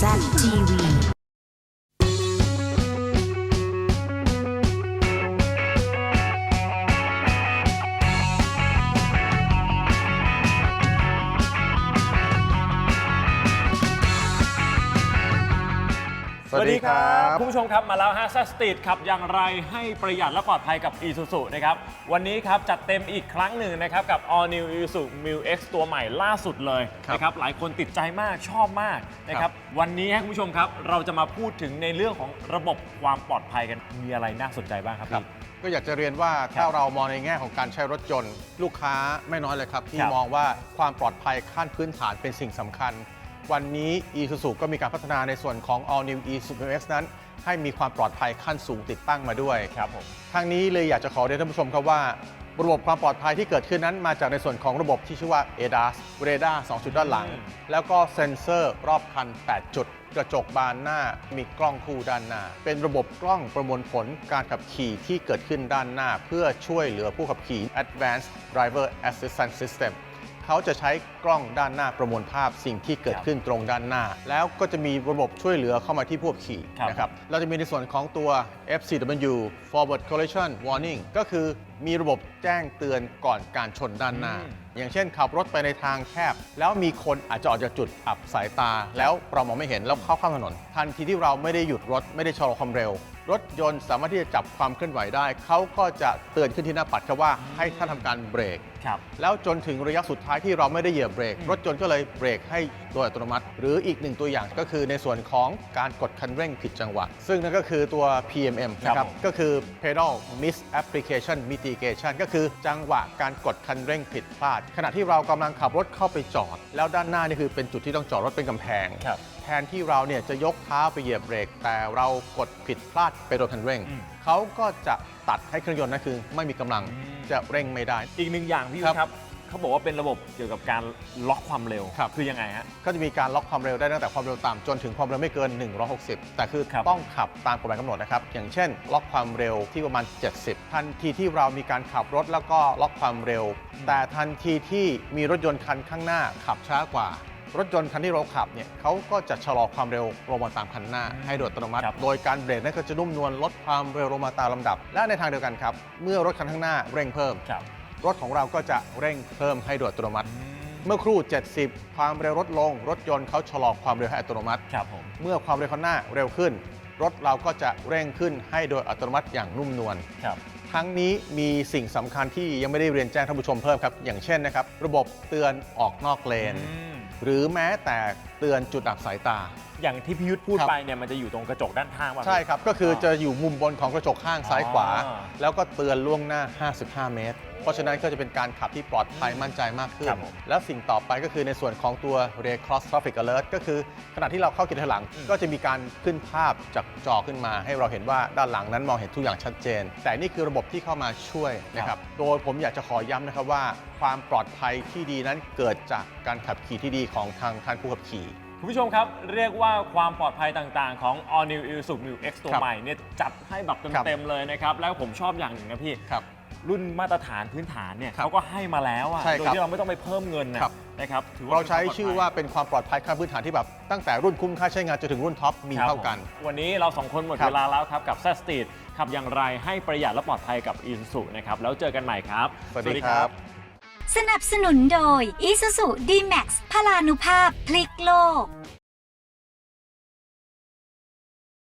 ZTV ส วัสดีครับคุณผู้ชมครับมาแล้วฮะสตรีทขับอย่างไรให้ประหยัดและปลอดภัยกับ Isuzu นะครับวันนี้ครับจัดเต็มอีกครั้งหนึ่งนะครับกับ All New Isuzu Mu X ตัวใหม่ล่าสุดเลยครับนะครับหลายคนติดใจมากชอบมากนะครับวันนี้ฮะคุณผู้ชมครับเราจะมาพูดถึงในเรื่องของระบบความปลอดภัยกันมีอะไรน่าสนใจบ้างครับครับพี่ ก็อยากจะเรียนว่าคถ้ารับเรามองในแง่ของการใช้รถยนต์ ลูกค้าไม่น้อยเลยครับ ที่ครับมองว่าความปลอดภัยขั้นพื้นฐานเป็นสิ่งสำคัญ วันนี้ Isuzu ก็มีการพัฒนาในส่วนของ All New Isuzu X นั้น ให้มีความปลอดภัยขั้นสูงติดตั้งมาด้วยครับผมทางนี้เลยอยากจะขอเรียนท่านผู้ชมครับว่า ระบบความปลอดภัยที่เกิดขึ้นนั้นมาจากในส่วนของระบบที่ชื่อว่า ADAS เรดาร์2จุดด้านหลังอืมแล้วก็เซ็นเซอร์รอบคัน 8 จุด กระจกบานหน้ามีกล้องคู่ด้านหน้า เป็นระบบกล้องประมวลผลการขับขี่ที่เกิดขึ้นด้านหน้า เพื่อช่วยเหลือผู้ขับขี่ Advanced Driver Assistance System เขาจะใช้กล้องด้านหน้าประมวลภาพสิ่งที่เกิดขึ้นตรงด้านหน้า แล้วก็จะมีระบบช่วยเหลือเข้ามาที่ผู้ขับขี่ครับนะครับเราจะมีในส่วนของตัว FCW Forward Collision Warning ก็คือมีระบบแจ้งเตือนก่อนการชนด้านหน้า อืมอย่างเช่น ขับรถไปในทางแคบ แล้วมีคนอาจจะออกจากจุดอับสายตา แล้วเรามองไม่เห็นแล้วเข้าข้ามถนน ทันทีที่เราไม่ได้หยุดรถไม่ได้ชะลอความเร็ว รถยนต์สามารถที่จะจับความเคลื่อนไหวได้ เขาก็จะเตือนขึ้นที่หน้าปัดครับว่าให้ท่านทำการเบรก ครับ แล้วจนถึงระยะสุดท้ายที่เราไม่ได้เหยียบเบรกอืมรถยนต์ก็เลยเบรกให้โดยอัตโนมัติ หรืออีกหนึ่งตัวอย่างก็คือในส่วนของการกดคันเร่งผิดจังหวะ ซึ่งนั่นก็คือตัว PMM ครับนะครับผม ก็คือ pedal misapplication mitigation ก็คือจังหวะการกดคันเร่งผิดพลาดขณะที่เรากำลังขับรถเข้าไปจอด แล้วด้านหน้านี่คือเป็นจุดที่ต้องจอดรถเป็นกำแพง ครับ แทนที่เราเนี่ยจะยกเท้าไปเหยียบเบรก แต่เรากดผิดพลาดไปโดนคันเร่ง อืม เขาก็จะตัดให้เครื่องยนต์นั่นคือ ไม่มีกำลังอืมจะเร่งไม่ได้ อีกหนึ่งอย่างพี่ครับครับ เขาบอกว่าเป็นระบบเกี่ยวกับการล็อกความเร็วครับคือยังไงฮะ ก็จะมีการล็อกความเร็วได้ตั้งแต่ความเร็วต่ำจนถึงความเร็วไม่เกิน 160 แต่คือครับต้องขับตามกฎหมายกำหนดนะครับ อย่างเช่น ล็อกความเร็วที่ประมาณ 70 ทันทีที่เรามีการขับรถแล้วก็ล็อกความเร็ว แต่ทันทีที่มีรถยนต์คันข้างหน้าขับช้ากว่า รถยนต์คันที่เราขับเนี่ยเขาก็จะชะลอความเร็วลงมาตามคันหน้า ให้โดยอัตโนมัติ ครับ โดยการเบรกนั้นก็จะนุ่มนวลลดความเร็วลงมาตามลำดับ และในทางเดียวกันครับ เมื่อรถคันข้างหน้าเร่งเพิ่ม ครับ รถของเราก็จะเร่งเพิ่มให้โดยอัตโนมัติ เมื่อครู่ 70 ความเร็วลดลง รถยนต์เขาชะลอความเร็วให้อัตโนมัติ ครับผม เมื่อความเร็วข้างหน้าเร็วขึ้น รถเราก็จะเร่งขึ้นให้โดยอัตโนมัติอย่างนุ่มนวล ครับ ทั้งนี้มีสิ่งสำคัญที่ยังไม่ได้เรียนแจ้งท่านผู้ชมเพิ่มครับ อย่างเช่นนะครับ ระบบเตือนออกนอกเลนอืมหรือแม้แต่เตือนจุดอับสายตาอย่างที่พี่ยุทธพูดครับ ไปเนี่ยมันจะอยู่ตรงกระจกด้านข้างป่ะใช่ครับ ก็คือจะอยู่มุมบนของกระจกข้างซ้ายขวาอ๋อแล้วก็เตือนล่วงหน้า 55 เมตร เพราะฉะนั้นก็จะเป็นการขับที่ปลอดภัยมั่นใจมากขึ้ครันบผมแล้วสิ่งต่อไปก็คือในส่วนของตัว Ray Cross Traffic Alert ก็คือขณะที่เราเข้าเกียร์ถอยหลัง อืม ก็จะมีการขึ้นภาพจากจอขึ้นมา ให้เราเห็นว่าด้านหลังนั้นมองเห็นทุกอย่างชัดเจน แต่นี่คือระบบที่เข้ามาช่วยนะครับ โดยผมอยากจะขอย้ำนะครับว่า ความปลอดภัยที่ดีนั้นเกิดจากการขับขี่ที่ดีของทางท่านผู้ขับขี่ คุณผู้ชมครับ เรียกว่าความปลอดภัยต่างๆ ของ All New Isuzu Mu X ตัวครับใหม่เนี่ยจัดให้แบบครับ เต็มๆเลยนะครับ แล้วผมชอบอย่างหนึ่งนะพี่ ครับ รุ่นมาตรฐานพื้นฐานเนี่ยครับเขาก็ให้มาแล้วอะใช่โดยครับที่เราไม่ต้องไปเพิ่มเงินนะครับ นะครับถือว่าเราใช้ป็นควมปลดภัยชื่อว่าเป็นความปลอดภัยขั้นพื้นฐานที่แบบตั้งแต่รุ่นคุ้มค่าใช้งานจนถึงรุ่นท็อปมีครับเท่ากัน ผมวันนี้เราสองคนหมดครับเวลาแล้วครับกับ z ซ t ขับอย่างไรให้ประหยัดและปลอดภัยกับ Isuzu นะครับแล้วเจอกันใหม่ครับ สวัสดีครับ สนับสนุนโดย Isuzu D-Max พลานุภาพพลิกโลก